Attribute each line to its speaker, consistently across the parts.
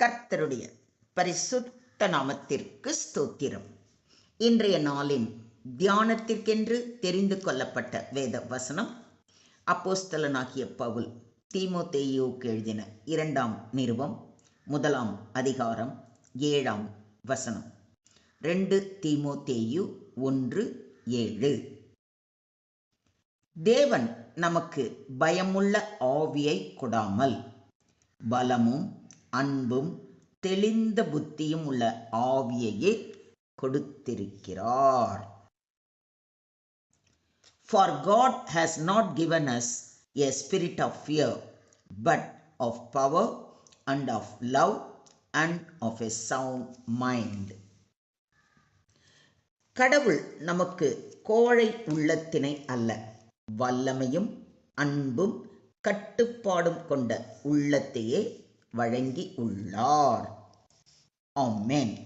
Speaker 1: கர்த்தருடைய பரிசுத்த நாமத்திற்கு ஸ்தோத்திரம். இன்றைய நாளின் தியானத்திற்கென்று தெரிந்து கொள்ளப்பட்ட வேத வசனம் அப்போஸ்தலனாகிய பவுல் தீமோத்தேயுவுக்கு எழுதின இரண்டாம் நிறுவம் முதலாம் அதிகாரம் ஏழாம் வசனம். ரெண்டு தீமோத்தேயு ஒன்று ஏழு. தேவன் நமக்கு பயமுள்ள ஆவியை கொடாமல் பலமும் அன்பும் தெளிந்த புத்தியும் உள்ள ஆவியையே கொடுத்திருக்கிறார். For God has not given us a spirit of fear but of power and of love and of a sound mind கடவுள் நமக்கு கோழை உள்ளத்தினை அல்ல வல்லமையும் அன்பும் கட்டுப்பாடும் கொண்ட உள்ளத்தையே வழங்கி உள்ளார். ஆமேன்.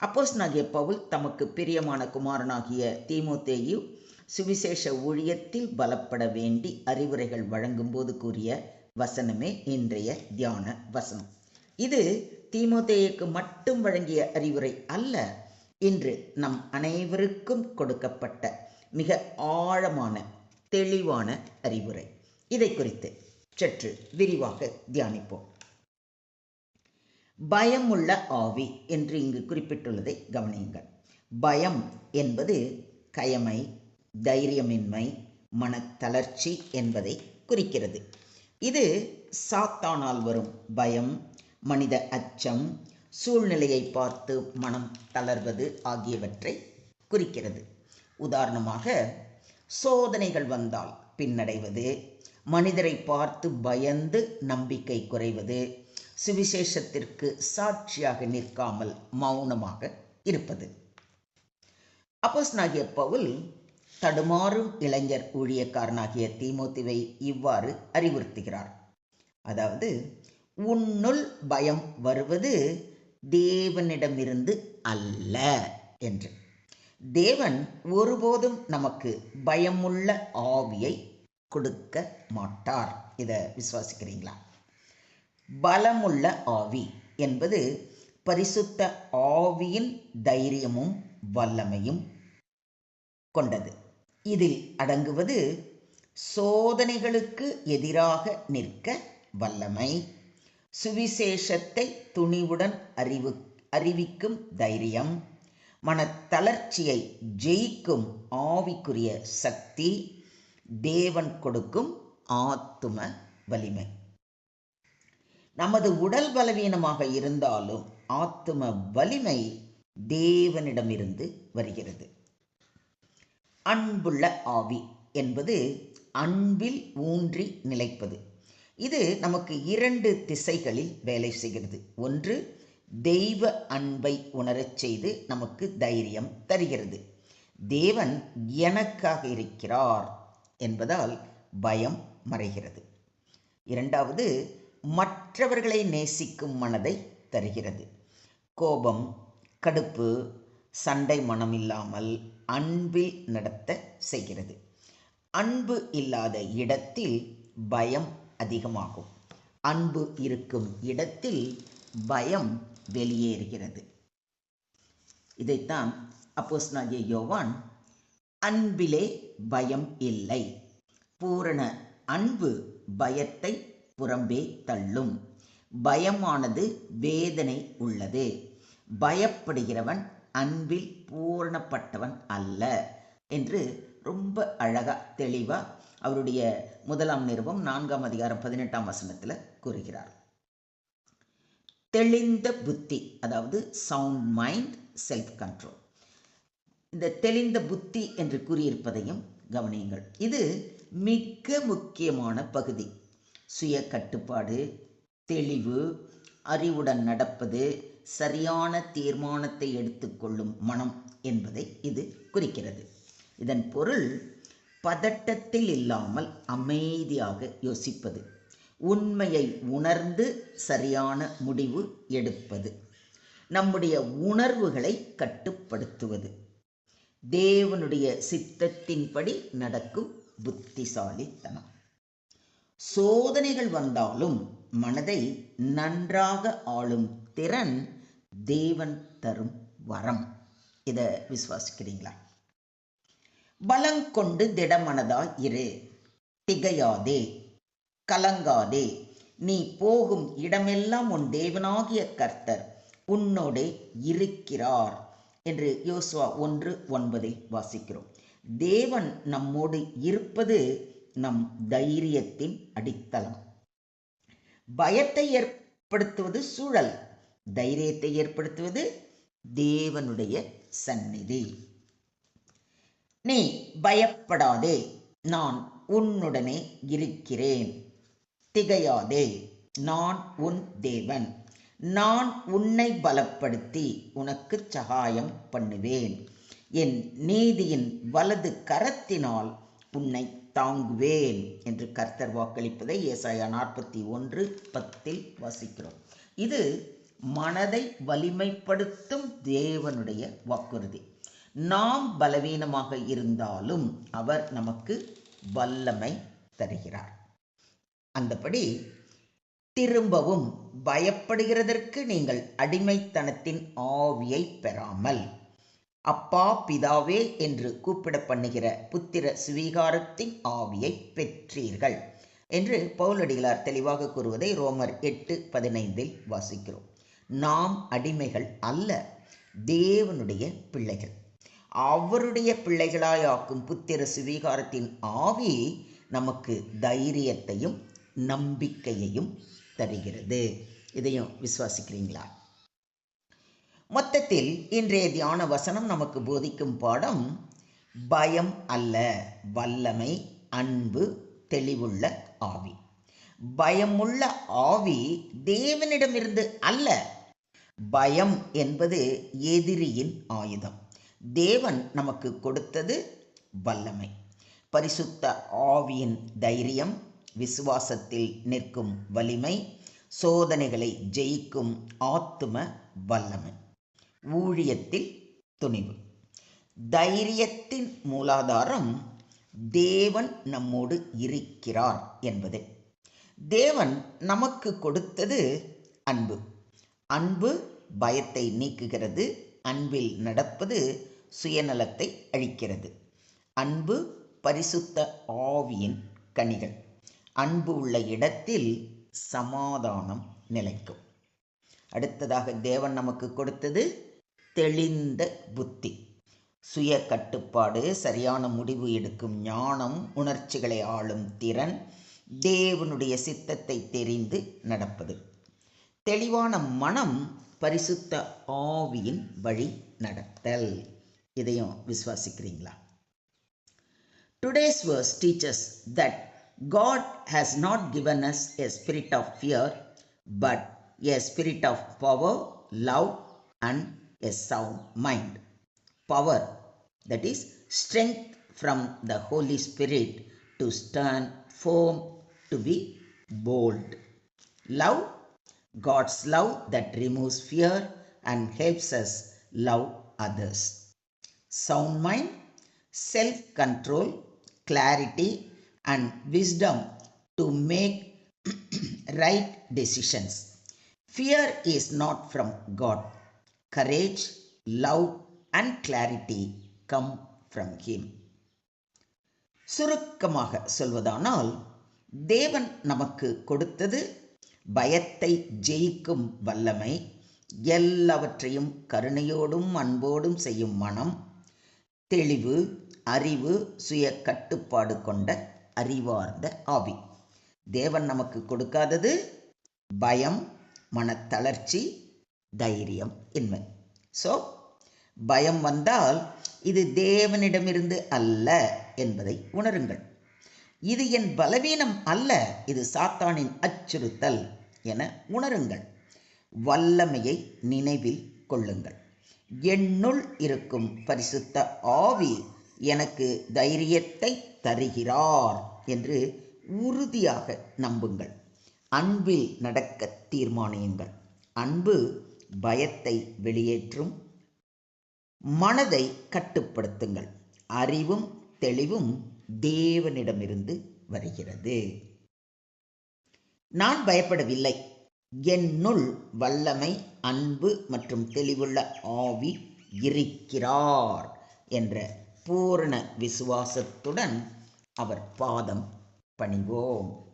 Speaker 1: அப்போஸ் நாகிய பவுல் தமக்கு பிரியமான குமாரனாகிய தீமோத்தேயு சுவிசேஷ ஊழியத்தில் பலப்பட வேண்டி அறிவுரைகள் வழங்கும்போது கூறிய வசனமே இன்றைய தியான வசனம். இது தீமோத்தேயுக்கு மட்டும் வழங்கிய அறிவுரை அல்ல இன்று நம் அனைவருக்கும் கொடுக்கப்பட்ட மிக ஆழமான தெளிவான அறிவுரை. இதை குறித்து சற்று விரிவாக தியானிப்போம். பயமுள்ள ஆவி என்று இங்கு குறிப்பிட்டுள்ளதை கவனியுங்கள். பயம் என்பது கயமை தைரியமின்மை மனத்தளர்ச்சி என்பதை குறிக்கிறது. இது சாத்தானால் வரும் பயம் மனித அச்சம் சூழ்நிலையை பார்த்து மனம் தளர்வது ஆகியவற்றை குறிக்கிறது. உதாரணமாக சோதனைகள் வந்தால் பின்னடைவது மனிதரை பார்த்து பயந்து நம்பிக்கை குறைவது சுவிசேஷத்திற்கு சாட்சியாக நிற்காமல் மௌனமாக இருப்பது. அப்போஸ்தலனாகிய பவுல் தடுமாறும் இளைஞர் ஊழியக்காரனாகிய தீமோத்திவை இவ்வாறு அறிவுறுத்துகிறார். அதாவது உன்னுள் பயம் வருவது தேவனிடமிருந்து அல்ல என்று. தேவன் ஒருபோதும் நமக்கு பயமுள்ள ஆவியை கொடுக்க மாட்டார். இதை விசுவாசிக்கிறீங்களா? பலமுள்ள ஆவி என்பது பரிசுத்த ஆவியின் தைரியமும் வல்லமையும் கொண்டது. இதில் அடங்குவது சோதனைகளுக்கு எதிராக நிற்க வல்லமை. சுவிசேஷத்தை துணிவுடன் அறிவு அறிவிக்கும் தைரியம். மனத்தளர்ச்சியை ஜெயிக்கும் ஆவிக்குரிய சக்தி. தேவன் கொடுக்கும் ஆத்தும வலிமை. நமது உடல் பலவீனமாக இருந்தாலும் ஆத்தும வலிமை தேவனிடமிருந்து வருகிறது. அன்புள்ள ஆவி என்பது அன்பில் ஊன்றி நிலைப்பது. இது நமக்கு இரண்டு திசைகளில் வேலை செய்கிறது. ஒன்று தெய்வ அன்பை உணரச் செய்து நமக்கு தைரியம் தருகிறது. தேவன் எனக்காக இருக்கிறார் என்பதால் பயம் மறைகிறது. இரண்டாவது மற்றவர்களை நேசிக்கும் மனதை தருகிறது. கோபம் கடுப்பு சண்டை மனம் இல்லாமல் அன்பில் நடத்த செய்கிறது. அன்பு இல்லாத இடத்தில் பயம் அதிகமாகும். அன்பு இருக்கும் இடத்தில் பயம் வெளியேறுகிறது. இதைத்தான் அப்போஸ் நாகிய யோவான் அன்பிலே பயம் இல்லை. பூரண அன்பு பயத்தை புறம்பே தள்ளும். பயமானது வேதனை உள்ளது. பயப்படுகிறவன் அன்பில் பூரணப்பட்டவன் அல்ல என்று ரொம்ப அழகா தெளிவாக அவருடைய முதலாம் நிறுவம் நான்காம் அதிகாரம் பதினெட்டாம் வசனத்தில் கூறுகிறார். தெளிந்த புத்தி அதாவது சவுண்ட் மைண்ட் செல்ஃப் கண்ட்ரோல் இந்த தெளிந்த புத்தி என்று கூறியிருப்பதையும் கவனியுங்கள். இது மிக முக்கியமான பகுதி. சுய கட்டுப்பாடு தெளிவு அறிவுடன் நடப்பது சரியான தீர்மானத்தை எடுத்துக்கொள்ளும் மனம் என்பதை இது குறிக்கிறது. இதன் பொருள் பதட்டத்தில் இல்லாமல் அமைதியாக யோசிப்பது உண்மையை உணர்ந்து சரியான முடிவு எடுப்பது நம்முடைய உணர்வுகளை கட்டுப்படுத்துவது. தேவனுடைய சித்தத்தின்படி நடக்கும் புத்திசாலித்தனம். சோதனைகள் வந்தாலும் மனதை நன்றாக ஆளும் திறன் தேவன் தரும் வரம். இதை விசுவாசிக்கிறீங்களா? பலங்கொண்டு திடமனதாய் இரு. திகையாதே கலங்காதே. நீ போகும் இடமெல்லாம் உன் தேவனாகிய கர்த்தர் உன்னோடே இருக்கிறார் என்று யோசுவா ஒன்று ஒன்பதை வாசிக்கிறோம். தேவன் நம்மோடு இருப்பது நம் தைரியத்தின் அடித்தளம். பயத்தை ஏற்படுத்துவது சூழல். தைரியத்தை ஏற்படுத்துவது தேவனுடைய சந்நிதி. நீ பயப்படாதே நான் உன்னுடனே இருக்கிறேன். திகையாதே நான் உன் தேவன். நான் உன்னை பலப்படுத்தி உனக்கு சகாயம் பண்ணுவேன். என் நீதியின் வலது கரத்தினால் உன்னை தாங்குவேன் என்று கர்த்தர் வாக்களிப்பதை ஏசாயா நாற்பத்தி ஒன்று பத்தில் வாசிக்கிறோம். இது மனதை வலிமைப்படுத்தும் தேவனுடைய வாக்குறுதி. நாம் பலவீனமாக இருந்தாலும் அவர் நமக்கு வல்லமை தருகிறார். அந்தபடி திரும்பவும் பயப்படுகிறதற்கு நீங்கள் அடிமைத்தனத்தின் ஆவியை பெறாமல் அப்பா பிதாவே என்று கூப்பிட பண்ணுகிற புத்திர சுவீகாரத்தின் ஆவியை பெற்றீர்கள் என்று பவுலடிகளார் தெளிவாக கூறுவதை ரோமர் எட்டு பதினைந்தில் வாசிக்கிறோம். நாம் அடிமைகள் அல்ல தேவனுடைய பிள்ளைகள். அவருடைய பிள்ளைகளாயாக்கும் புத்திர சுவீகாரத்தின் ஆவி நமக்கு தைரியத்தையும் நம்பிக்கையையும் தருகிறது. இதையும் விசுவாசிக்கிறீங்களா? மொத்தத்தில் இன்றைய தியான வசனம் நமக்கு போதிக்கும் பாடம் பயம் அல்ல வல்லமை அன்பு தெளிவுள்ள ஆவி. பயமுள்ள ஆவி தேவனிடமிருந்து அல்ல. பயம் என்பது எதிரியின் ஆயுதம். தேவன் நமக்கு கொடுத்தது வல்லமை. பரிசுத்த ஆவியின் தைரியம் விசுவாசத்தில் நிற்கும் வலிமை சோதனைகளை ஜெயிக்கும் ஆத்தும வல்லமை. ஊழியத்தில் துணிவு. தைரியத்தின் மூலாதாரம் தேவன் நம்மோடு இருக்கிறார் என்பது. தேவன் நமக்கு கொடுத்தது அன்பு. அன்பு பயத்தை நீக்குகிறது அன்பில் நடப்பது சுயநலத்தை அழிக்கிறது. அன்பு பரிசுத்த ஆவியின் கனிகள். அன்பு உள்ள இடத்தில் சமாதானம் நிலைக்கும். அடுத்ததாக தேவன் நமக்கு கொடுத்தது தெளிந்த புத்தி. சுய கட்டுப்பாடு சரியான முடிவு எடுக்கும் ஞானம் உணர்ச்சிகளை ஆளும் திறன் தேவனுடைய சித்தத்தை தெரிந்து நடப்பது. தெளிவான மனம் பரிசுத்த ஆவியின் வழி நடத்தல். இதையும் விசுவாசிக்கிறீங்களா? Today's verse teaches that God has not given us a spirit of fear but a spirit of power love and a sound mind. Power, that is, strength from the Holy Spirit to stand firm, to be bold. Love, God's love that removes fear and helps us love others. Sound mind, self control, clarity, and wisdom to make right decisions. Fear is not from God. Courage, love, and clarity come from Him. சுருக்கமாக சொல்வதானால் தேவன் நமக்கு கொடுத்தது பயத்தை ஜெயிக்கும் வல்லமை எல்லாவற்றையும் கருணையோடும் அன்போடும் செய்யும் மனம் தெளிவு அறிவு சுய கட்டுப்பாடு கொண்ட அறிவார்ந்த ஆவி தேவன் நமக்கு கொடுக்காதது பயம் மனத்தளர்ச்சி தைரியம் இன்மை. ஸோ பயம் வந்தால் இது தேவனிடமிருந்து அல்ல என்பதை உணருங்கள். இது என் பலவீனம் அல்ல இது சாத்தானின் அச்சுறுத்தல் என உணருங்கள். வல்லமையை நினைவில் கொள்ளுங்கள். என்னுள் இருக்கும் பரிசுத்த ஆவி எனக்கு தைரியத்தை தருகிறார் என்று உறுதியாக நம்புங்கள். அன்பில் நடக்க தீர்மானியுங்கள். அன்பு பயத்தை வெளியேற்றும் மனதை கட்டுப்படுத்துங்கள். அறிவும் தெளிவும் தேவனிடமிருந்து வருகிறது. நான் பயப்படவில்லை. என்னுள் வல்லமை அன்பு மற்றும் தெளிவுள்ள ஆவி இருக்கிறார் என்ற பூரண விசுவாசத்துடன் அவர் பாதம் பணிவோம்.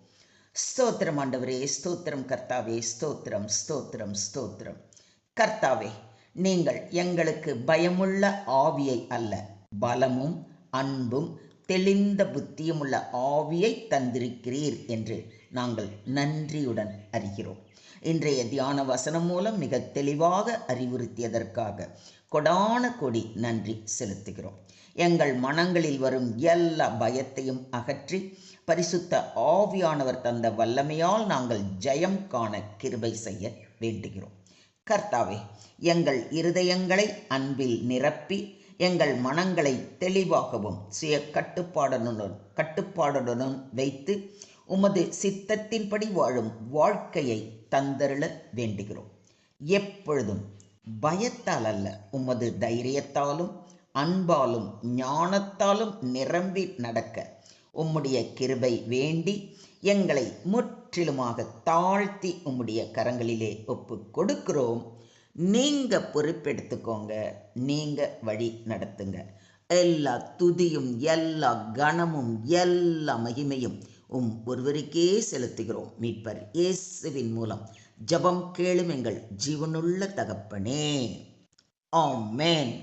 Speaker 1: ஸ்தோத்திரம் ஆண்டவரே ஸ்தோத்திரம் கர்த்தாவே ஸ்தோத்திரம் ஸ்தோத்திரம் ஸ்தோத்திரம். கர்த்தாவே நீங்கள் எங்களுக்கு பயமுள்ள ஆவியை அல்ல பலமும் அன்பும் தெளிந்த புத்தியும் உள்ள ஆவியை தந்திருக்கிறீர் என்று நாங்கள் நன்றியுடன் அறிகிறோம். இன்றைய தியான வசனம் மூலம் மிக தெளிவாக அறிவுறுத்தியதற்காக கொடான கொடி நன்றி செலுத்துகிறோம். எங்கள் மனங்களில் வரும் எல்லா பயத்தையும் அகற்றி பரிசுத்த ஆவியானவர் தந்த வல்லமையால் நாங்கள் ஜெயம் காண கிருபை செய்ய வேண்டுகிறோம். கர்த்தாவே எங்கள் இருதயங்களை அன்பில் நிரப்பி எங்கள் மனங்களை தெளிவாகவும் சுய கட்டுப்பாடுடன் கட்டுப்பாடுடனும் வைத்து உமது சித்தத்தின்படி வாழும் வாழ்க்கையை தந்தருள வேண்டுகிறோம். எப்பொழுதும் பயத்தால் அல்ல உமது தைரியத்தாலும் அன்பாலும் ஞானத்தாலும் நிரம்பி நடக்க உம்முடைய கிருபை வேண்டி எங்களை முற்றிலுமாக தாழ்த்தி உம்முடைய கரங்களிலே ஒப்பு கொடுக்கிறோம் நீங்க பொறுப்பெடுத்துக்கோங்க. நீங்க வழி நடத்துங்க. எல்லா துதியும் எல்லா கணமும் எல்லா மகிமையும் உம் ஒருவருக்கே செலுத்துகிறோம். மீட்பர் இயேசுவின் மூலம் ஜெபம் கேளும் எங்கள் ஜீவனுள்ள தகப்பனே. ஆமேன்.